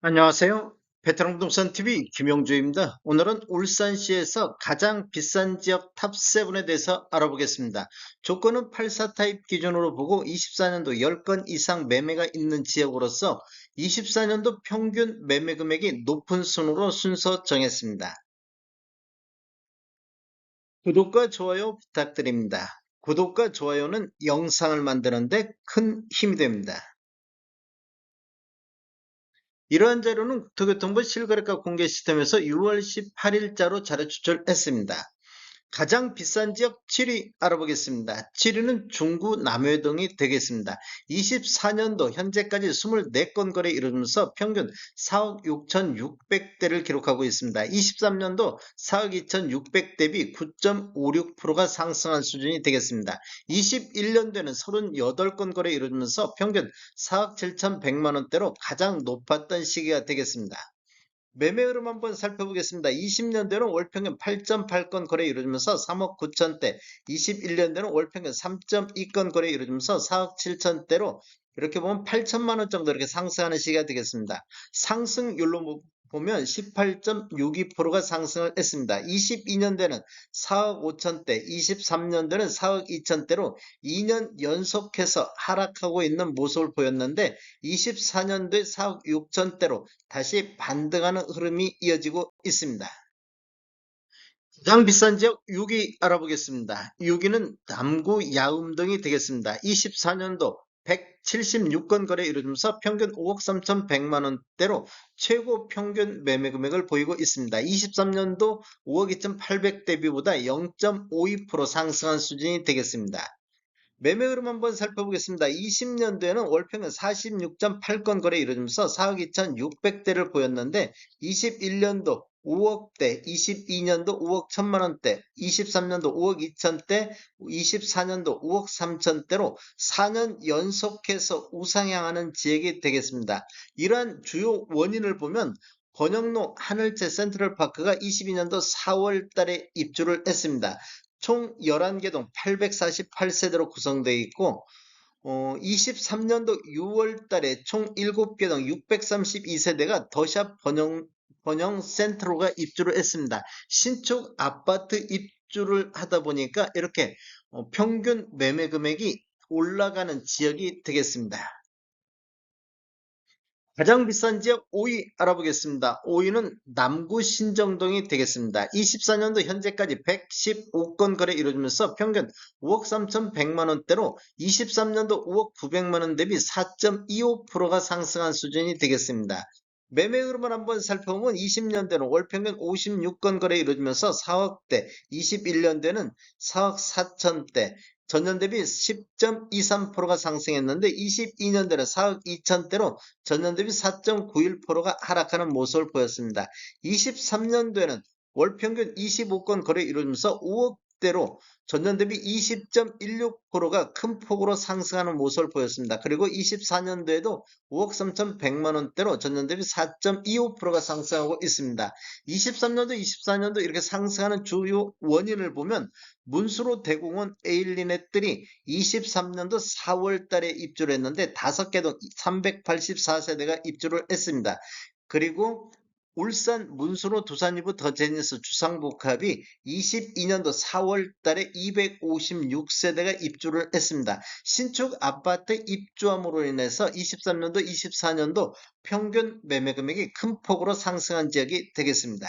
안녕하세요. 베테랑 부동산 TV 김용주입니다. 오늘은 울산시에서 가장 비싼 지역 탑7에 대해서 알아보겠습니다. 조건은 84 타입 기준으로 보고 24년도 10건 이상 매매가 있는 지역으로서 24년도 평균 매매 금액이 높은 순으로 순서 정했습니다. 구독과 좋아요 부탁드립니다. 구독과 좋아요는 영상을 만드는데 큰 힘이 됩니다. 이러한 자료는 국토교통부 실거래가 공개 시스템에서 6월 18일자로 자료 추출했습니다. 가장 비싼 지역 7위 알아보겠습니다. 7위는 중구 남회동이 되겠습니다. 24년도 현재까지 24건 거래 이루면서 평균 4억 6,600대를 기록하고 있습니다. 23년도 4억 2,600 대비 9.56%가 상승한 수준이 되겠습니다. 21년도에는 38건 거래 이루면서 평균 4억 7,100만 원대로 가장 높았던 시기가 되겠습니다. 매매 흐름 한번 살펴보겠습니다. 20년대는 월평균 8.8건 거래 이루어지면서 3억 9천대, 21년대는 월평균 3.2건 거래 이루어지면서 4억 7천대로 이렇게 보면 8천만 원 정도 이렇게 상승하는 시기가 되겠습니다. 상승률로 보면 18.62%가 상승을 했습니다. 22년대는 4억 5천대, 23년대는 4억 2천대로 2년 연속해서 하락하고 있는 모습을 보였는데 24년도에 4억 6천대로 다시 반등하는 흐름이 이어지고 있습니다. 가장 비싼 지역 6위 알아보겠습니다. 6위는 남구 야음동이 되겠습니다. 24년도 176건 거래 이루어지면서 평균 5억 3,100만 원대로 최고 평균 매매 금액을 보이고 있습니다. 23년도 5억 2,800 대비보다 0.52% 상승한 수준이 되겠습니다. 매매 흐름 한번 살펴보겠습니다. 20년도에는 월평균 46.8건 거래 이루어지면서 4억 2,600대를 보였는데 21년도 5억대, 22년도 5억 1천만 원대, 23년도 5억 2천대, 24년도 5억 3천대로 4년 연속해서 우상향하는 지역이 되겠습니다. 이러한 주요 원인을 보면 번영로 하늘채 센트럴파크가 22년도 4월 달에 입주를 했습니다. 총 11개 동 848세대로 구성되어 있고 어, 23년도 6월 달에 총 7개 동 632세대가 더샵 번영 번영 센트로가 입주를 했습니다. 신축 아파트 입주를 하다 보니까 이렇게 어, 평균 매매 금액이 올라가는 지역이 되겠습니다. 가장 비싼 지역 5위 알아보겠습니다. 5위는 남구 신정동이 되겠습니다. 24년도 현재까지 115건 거래 이루어지면서 평균 5억 3,100만 원대로 23년도 5억 900만 원 대비 4.25%가 상승한 수준이 되겠습니다. 매매 흐름을 한번 살펴보면 20년대는 월평균 56건 거래 이루어지면서 4억대, 21년대는 4억 4천대, 전년 대비 10.23%가 상승했는데 22년대는 4억 2천대로 전년 대비 4.91%가 하락하는 모습을 보였습니다. 23년도에는 월평균 25건 거래 이루어지면서 5억 대로 전년 대비 20.16%가 큰 폭으로 상승하는 모습을 보였습니다. 그리고 24년도에도 5억 3,100만 원대로 전년 대비 4.25%가 상승하고 있습니다. 23년도, 24년도 이렇게 상승하는 주요 원인을 보면 문수로 대공원 에일리넷들이 23년도 4월 달에 입주를 했는데 5개 동 384세대가 입주를 했습니다. 그리고 울산 문수로 두산이부 더제니스 주상복합이 22년도 4월 달에 256세대가 입주를 했습니다. 신축 아파트 입주함으로 인해서 23년도 24년도 평균 매매 금액이 큰 폭으로 상승한 지역이 되겠습니다.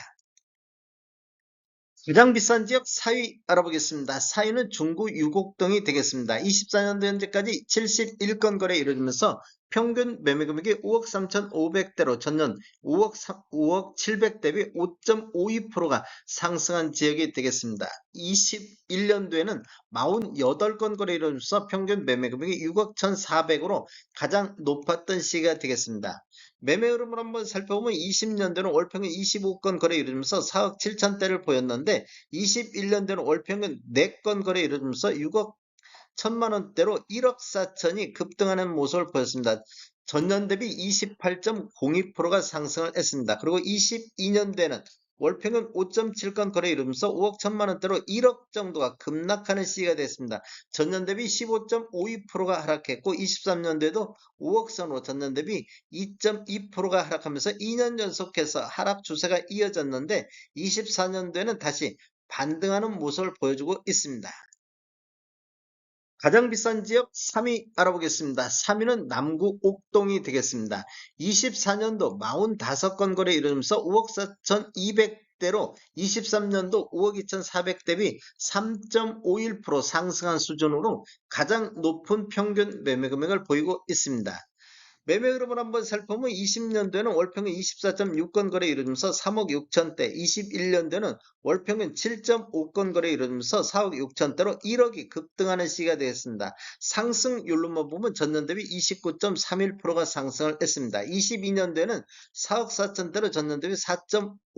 가장 비싼 지역 4위 알아보겠습니다. 4위는 중구 유곡동이 되겠습니다. 24년도 현재까지 71건 거래 이루어지면서 평균 매매 금액이 5억 3,500대로 전년 5억, 3, 5억 700 대비 5.52%가 상승한 지역이 되겠습니다. 21년도에는 48건 거래 이루어져서 평균 매매 금액이 6억 1,400으로 가장 높았던 시기가 되겠습니다. 매매 흐름을 한번 살펴보면 20년대는 월평균 25건 거래 이루어지면서 4억 7천대를 보였는데 21년대는 월평균 4건 거래 이루어지면서 6억 천만 원대로 1억 4천이 급등하는 모습을 보였습니다. 전년 대비 28.02%가 상승을 했습니다. 그리고 22년대는 월평균 5.7건 거래 이루면서 5억 1천만 원대로 1억 정도가 급락하는 시기가 됐습니다. 전년 대비 15.52%가 하락했고 23년도에도 5억 선으로 전년 대비 2.2%가 하락하면서 2년 연속해서 하락 추세가 이어졌는데 24년도에는 다시 반등하는 모습을 보여주고 있습니다. 가장 비싼 지역 3위 알아보겠습니다. 3위는 남구 옥동이 되겠습니다. 24년도 45건 거래 이루면서 5억 4,200대로 23년도 5억 2,400 대비 3.51% 상승한 수준으로 가장 높은 평균 매매 금액을 보이고 있습니다. 매매 흐름을 한번 살펴보면 20년도에는 월평균 24.6건 거래 이루면서 3억 6천대, 21년도에는 월평균 7.5건 거래 이루면서 4억 6천대로 1억이 급등하는 시기가 되었습니다. 상승률로만 보면 전년 대비 29.31%가 상승을 했습니다. 22년도에는 4억 4천대로 전년 대비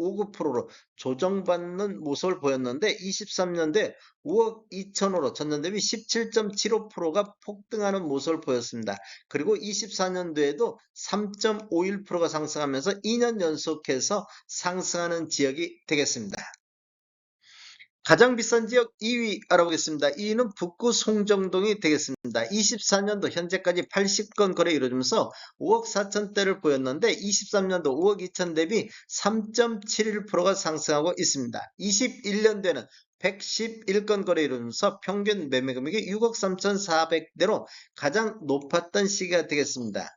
4.59%로 조정받는 모습을 보였는데 23년도에 5억 2천으로 전년 대비 17.75%가 폭등하는 모습을 보였습니다. 그리고 24년도에도 3.51%가 상승하면서 2년 연속해서 상승하는 지역이 되겠습니다. 가장 비싼 지역 2위 알아보겠습니다. 2위는 북구 송정동이 되겠습니다. 24년도 현재까지 80건 거래 이루어지면서 5억 4천대를 보였는데 23년도 5억 2천 대비 3.71%가 상승하고 있습니다. 21년도에는 111건 거래 이루면서 평균 매매 금액이 6억 3,400대로 가장 높았던 시기가 되겠습니다.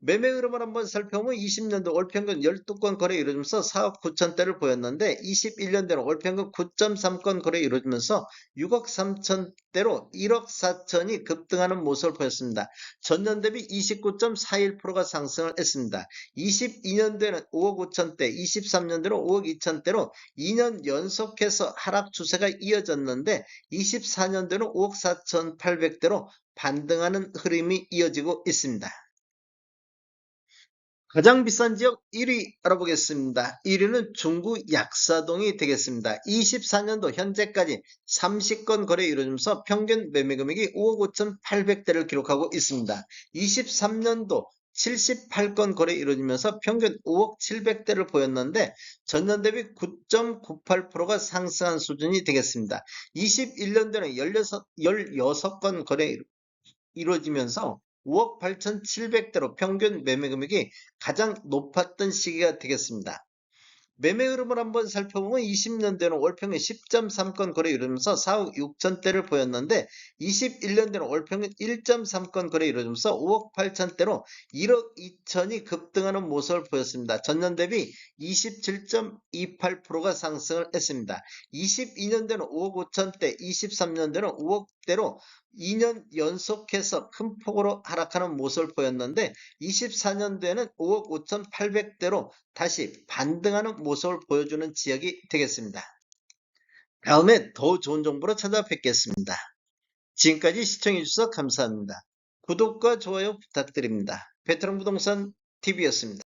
매매 흐름을 한번 살펴보면 20년도 월평균 12건 거래 이루어지면서 4억 9천대를 보였는데 21년도는 월평균 9.3건 거래 이루어지면서 6억 3천대로 1억 4천이 급등하는 모습을 보였습니다. 전년 대비 29.41%가 상승을 했습니다. 22년도에는 5억 5천대, 23년도는 5억 2천대로 2년 연속해서 하락 추세가 이어졌는데 24년도에는 5억 4천 8백대로 반등하는 흐름이 이어지고 있습니다. 가장 비싼 지역 1위 알아보겠습니다. 1위는 중구 약사동이 되겠습니다. 24년도 현재까지 30건 거래 이루어지면서 평균 매매 금액이 5억 5천8백대를 기록하고 있습니다. 23년도 78건 거래 이루어지면서 평균 5억 700대를 보였는데 전년 대비 9.98%가 상승한 수준이 되겠습니다. 21년도에는 16, 16건 거래 이루어지면서 5억 8,700대로 평균 매매 금액이 가장 높았던 시기가 되겠습니다. 매매 흐름을 한번 살펴보면 20년대는 월평균 10.3건 거래 이루면서 4억 6천대를 보였는데 21년대는 월평균 1.3건 거래 이루면서 5억 8천대로 1억 2천이 급등하는 모습을 보였습니다. 전년 대비 27.28%가 상승을 했습니다. 22년대는 5억 5천대, 23년대는 5억대로 2년 연속해서 큰 폭으로 하락하는 모습을 보였는데 24년도에는 5억 5,800대로 다시 반등하는 모습을 보여주는 지역이 되겠습니다. 다음에 더 좋은 정보로 찾아뵙겠습니다. 지금까지 시청해주셔서 감사합니다. 구독과 좋아요 부탁드립니다. 베트남 부동산 TV였습니다.